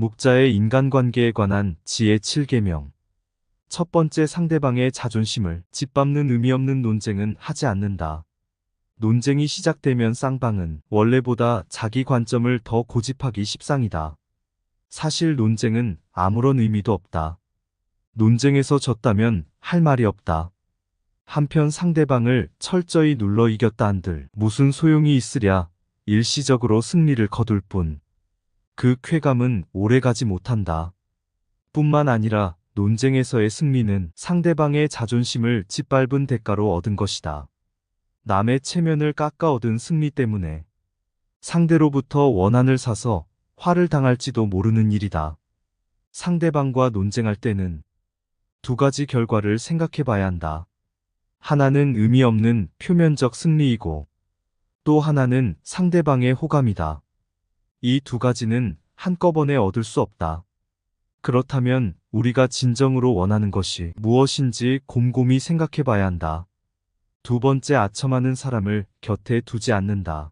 묵자의 인간관계에 관한 지혜 7계명. 첫 번째 상대방의 자존심을 짓밟는 의미 없는 논쟁은 하지 않는다. 논쟁이 시작되면 쌍방은 원래보다 자기 관점을 더 고집하기 십상이다. 사실 논쟁은 아무런 의미도 없다. 논쟁에서 졌다면 할 말이 없다. 한편 상대방을 철저히 눌러 이겼다 한들 무슨 소용이 있으랴 일시적으로 승리를 거둘 뿐. 그 쾌감은 오래가지 못한다. 뿐만 아니라 논쟁에서의 승리는 상대방의 자존심을 짓밟은 대가로 얻은 것이다. 남의 체면을 깎아 얻은 승리 때문에 상대로부터 원한을 사서 화를 당할지도 모르는 일이다. 상대방과 논쟁할 때는 두 가지 결과를 생각해 봐야 한다. 하나는 의미 없는 표면적 승리이고 또 하나는 상대방의 호감이다. 이 두 가지는 한꺼번에 얻을 수 없다. 그렇다면 우리가 진정으로 원하는 것이 무엇인지 곰곰이 생각해 봐야 한다. 두 번째 아첨하는 사람을 곁에 두지 않는다.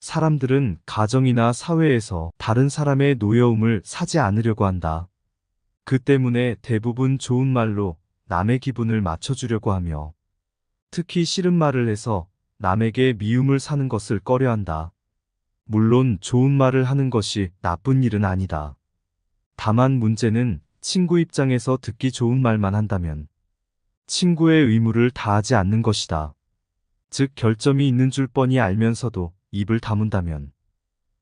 사람들은 가정이나 사회에서 다른 사람의 노여움을 사지 않으려고 한다. 그 때문에 대부분 좋은 말로 남의 기분을 맞춰주려고 하며 특히 싫은 말을 해서 남에게 미움을 사는 것을 꺼려 한다. 물론 좋은 말을 하는 것이 나쁜 일은 아니다. 다만 문제는 친구 입장에서 듣기 좋은 말만 한다면 친구의 의무를 다하지 않는 것이다. 즉 결점이 있는 줄 뻔히 알면서도 입을 다문다면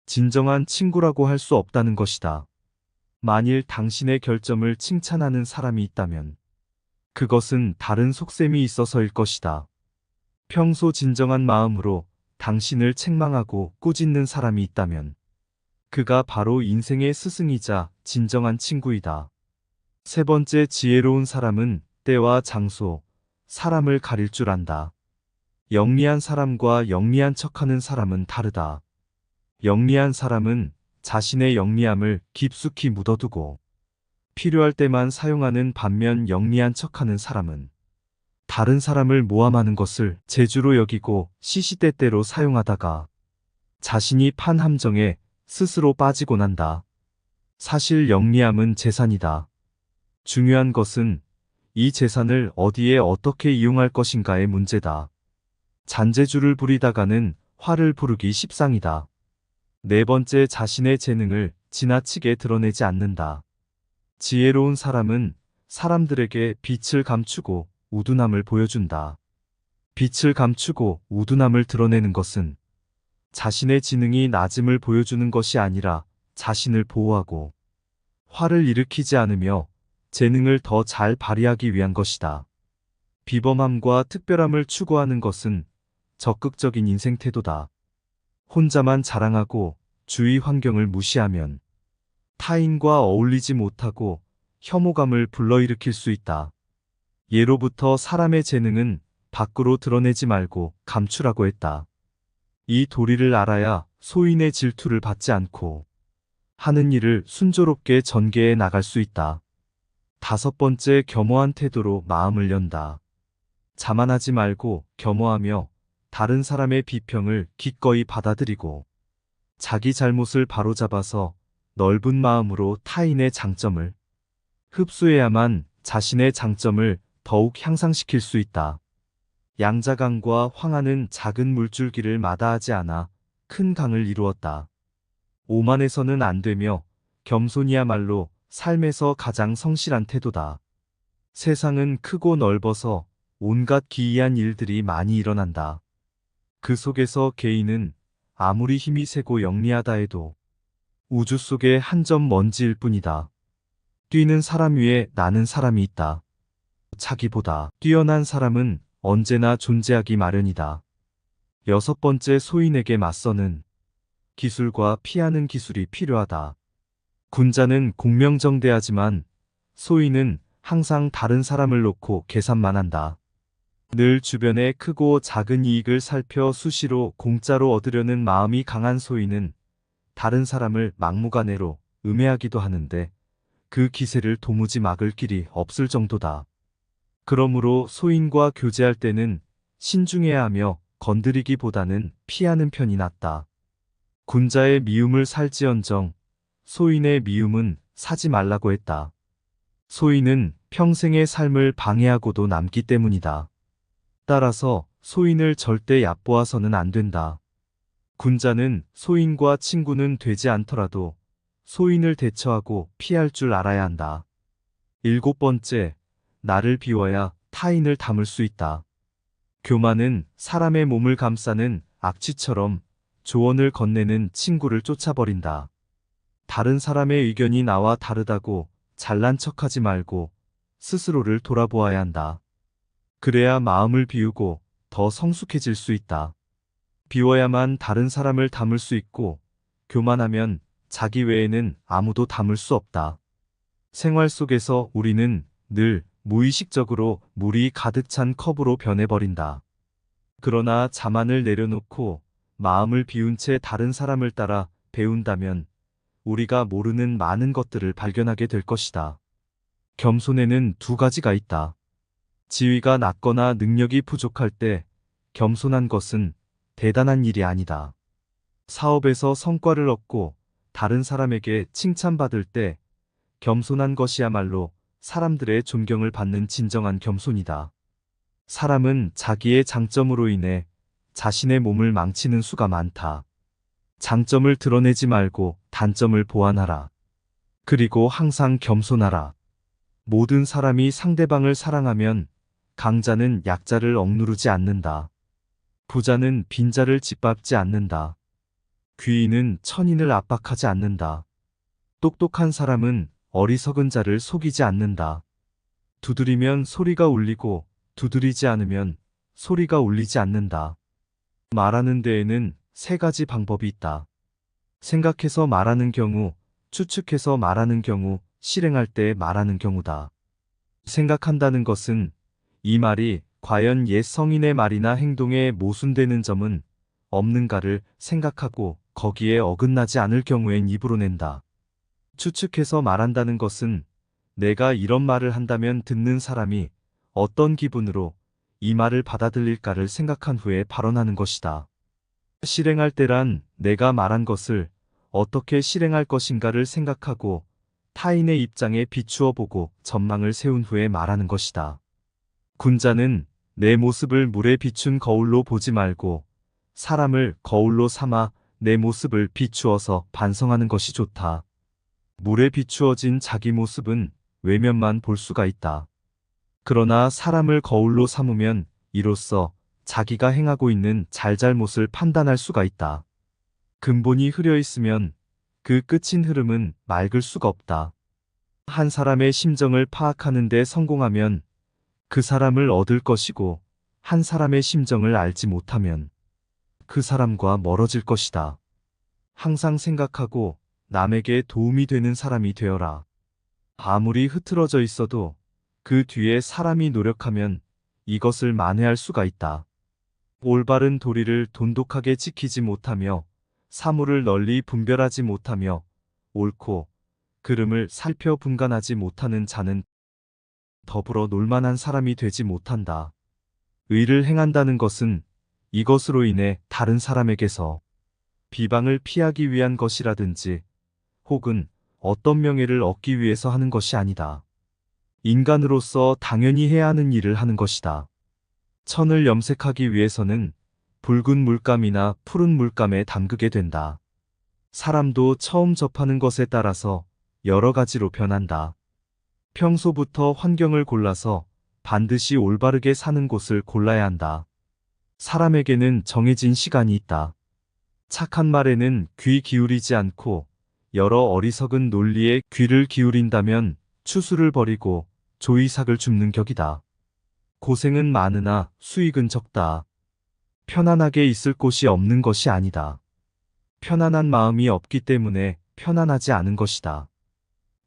진정한 친구라고 할 수 없다는 것이다. 만일 당신의 결점을 칭찬하는 사람이 있다면 그것은 다른 속셈이 있어서일 것이다. 평소 진정한 마음으로 당신을 책망하고 꾸짖는 사람이 있다면 그가 바로 인생의 스승이자 진정한 친구이다. 세 번째 지혜로운 사람은 때와 장소, 사람을 가릴 줄 안다. 영리한 사람과 영리한 척하는 사람은 다르다. 영리한 사람은 자신의 영리함을 깊숙이 묻어두고 필요할 때만 사용하는 반면 영리한 척하는 사람은 다른 사람을 모함하는 것을 재주로 여기고 시시때때로 사용하다가 자신이 판 함정에 스스로 빠지곤 한다. 사실 영리함은 재산이다. 중요한 것은 이 재산을 어디에 어떻게 이용할 것인가의 문제다. 잔재주를 부리다가는 화를 부르기 십상이다. 네 번째 자신의 재능을 지나치게 드러내지 않는다. 지혜로운 사람은 사람들에게 빛을 감추고 우둔함을 보여준다. 빛을 감추고 우둔함을 드러내는 것은 자신의 지능이 낮음을 보여주는 것이 아니라 자신을 보호하고 화를 일으키지 않으며 재능을 더 잘 발휘하기 위한 것이다. 비범함과 특별함을 추구하는 것은 적극적인 인생 태도다. 혼자만 자랑하고 주위 환경을 무시하면 타인과 어울리지 못하고 혐오감을 불러일으킬 수 있다. 예로부터 사람의 재능은 밖으로 드러내지 말고 감추라고 했다. 이 도리를 알아야 소인의 질투를 받지 않고 하는 일을 순조롭게 전개해 나갈 수 있다. 다섯 번째 겸허한 태도로 마음을 연다. 자만하지 말고 겸허하며 다른 사람의 비평을 기꺼이 받아들이고 자기 잘못을 바로잡아서 넓은 마음으로 타인의 장점을 흡수해야만 자신의 장점을 더욱 향상시킬 수 있다. 양자강과 황하는 작은 물줄기를 마다하지 않아 큰 강을 이루었다. 오만해서는 안 되며 겸손이야말로 삶에서 가장 성실한 태도다. 세상은 크고 넓어서 온갖 기이한 일들이 많이 일어난다. 그 속에서 개인은 아무리 힘이 세고 영리하다 해도 우주 속의 한 점 먼지일 뿐이다. 뛰는 사람 위에 나는 사람이 있다. 자기보다 뛰어난 사람은 언제나 존재하기 마련이다. 여섯 번째 소인에게 맞서는 기술과 피하는 기술이 필요하다. 군자는 공명정대하지만 소인은 항상 다른 사람을 놓고 계산만 한다. 늘 주변의 크고 작은 이익을 살펴 수시로 공짜로 얻으려는 마음이 강한 소인은 다른 사람을 막무가내로 음해하기도 하는데 그 기세를 도무지 막을 길이 없을 정도다. 그러므로 소인과 교제할 때는 신중해야 하며 건드리기보다는 피하는 편이 낫다. 군자의 미움을 살지언정 소인의 미움은 사지 말라고 했다. 소인은 평생의 삶을 방해하고도 남기 때문이다. 따라서 소인을 절대 얕보아서는 안 된다. 군자는 소인과 친구는 되지 않더라도 소인을 대처하고 피할 줄 알아야 한다. 일곱 번째, 나를 비워야 타인을 담을 수 있다. 교만은 사람의 몸을 감싸는 악취처럼 조언을 건네는 친구를 쫓아버린다. 다른 사람의 의견이 나와 다르다고 잘난 척하지 말고 스스로를 돌아보아야 한다. 그래야 마음을 비우고 더 성숙해질 수 있다. 비워야만 다른 사람을 담을 수 있고 교만하면 자기 외에는 아무도 담을 수 없다. 생활 속에서 우리는 늘 무의식적으로 물이 가득 찬 컵으로 변해버린다. 그러나 자만을 내려놓고 마음을 비운 채 다른 사람을 따라 배운다면 우리가 모르는 많은 것들을 발견하게 될 것이다. 겸손에는 두 가지가 있다. 지위가 낮거나 능력이 부족할 때 겸손한 것은 대단한 일이 아니다. 사업에서 성과를 얻고 다른 사람에게 칭찬받을 때 겸손한 것이야말로 사람들의 존경을 받는 진정한 겸손이다. 사람은 자기의 장점으로 인해 자신의 몸을 망치는 수가 많다. 장점을 드러내지 말고 단점을 보완하라. 그리고 항상 겸손하라. 모든 사람이 상대방을 사랑하면 강자는 약자를 억누르지 않는다. 부자는 빈자를 짓밟지 않는다. 귀인은 천인을 압박하지 않는다. 똑똑한 사람은 어리석은 자를 속이지 않는다. 두드리면 소리가 울리고 두드리지 않으면 소리가 울리지 않는다. 말하는 데에는 세 가지 방법이 있다. 생각해서 말하는 경우, 추측해서 말하는 경우, 실행할 때 말하는 경우다. 생각한다는 것은 이 말이 과연 옛 성인의 말이나 행동에 모순되는 점은 없는가를 생각하고 거기에 어긋나지 않을 경우엔 입으로 낸다. 추측해서 말한다는 것은 내가 이런 말을 한다면 듣는 사람이 어떤 기분으로 이 말을 받아들일까를 생각한 후에 발언하는 것이다. 실행할 때란 내가 말한 것을 어떻게 실행할 것인가를 생각하고 타인의 입장에 비추어 보고 전망을 세운 후에 말하는 것이다. 군자는 내 모습을 물에 비춘 거울로 보지 말고 사람을 거울로 삼아 내 모습을 비추어서 반성하는 것이 좋다. 물에 비추어진 자기 모습은 외면만 볼 수가 있다. 그러나 사람을 거울로 삼으면 이로써 자기가 행하고 있는 잘잘못을 판단할 수가 있다. 근본이 흐려 있으면 그 끝인 흐름은 맑을 수가 없다. 한 사람의 심정을 파악하는 데 성공하면 그 사람을 얻을 것이고 한 사람의 심정을 알지 못하면 그 사람과 멀어질 것이다. 항상 생각하고 남에게 도움이 되는 사람이 되어라. 아무리 흐트러져 있어도 그 뒤에 사람이 노력하면 이것을 만회할 수가 있다. 올바른 도리를 돈독하게 지키지 못하며 사물을 널리 분별하지 못하며 옳고 그름을 살펴 분간하지 못하는 자는 더불어 놀만한 사람이 되지 못한다. 의를 행한다는 것은 이것으로 인해 다른 사람에게서 비방을 피하기 위한 것이라든지 혹은 어떤 명예를 얻기 위해서 하는 것이 아니다. 인간으로서 당연히 해야 하는 일을 하는 것이다. 천을 염색하기 위해서는 붉은 물감이나 푸른 물감에 담그게 된다. 사람도 처음 접하는 것에 따라서 여러 가지로 변한다. 평소부터 환경을 골라서 반드시 올바르게 사는 곳을 골라야 한다. 사람에게는 정해진 시간이 있다. 착한 말에는 귀 기울이지 않고 여러 어리석은 논리에 귀를 기울인다면 추수를 버리고 조이삭을 줍는 격이다. 고생은 많으나 수익은 적다. 편안하게 있을 곳이 없는 것이 아니다. 편안한 마음이 없기 때문에 편안하지 않은 것이다.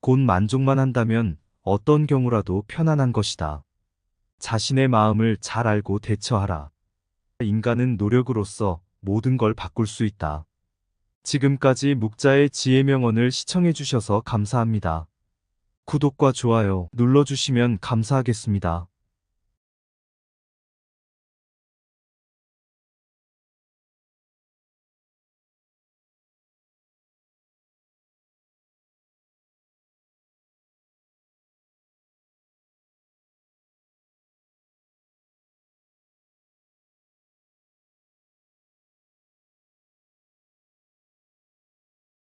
곧 만족만 한다면 어떤 경우라도 편안한 것이다. 자신의 마음을 잘 알고 대처하라. 인간은 노력으로서 모든 걸 바꿀 수 있다. 지금까지 묵자의 지혜명언을 시청해주셔서 감사합니다. 구독과 좋아요 눌러주시면 감사하겠습니다.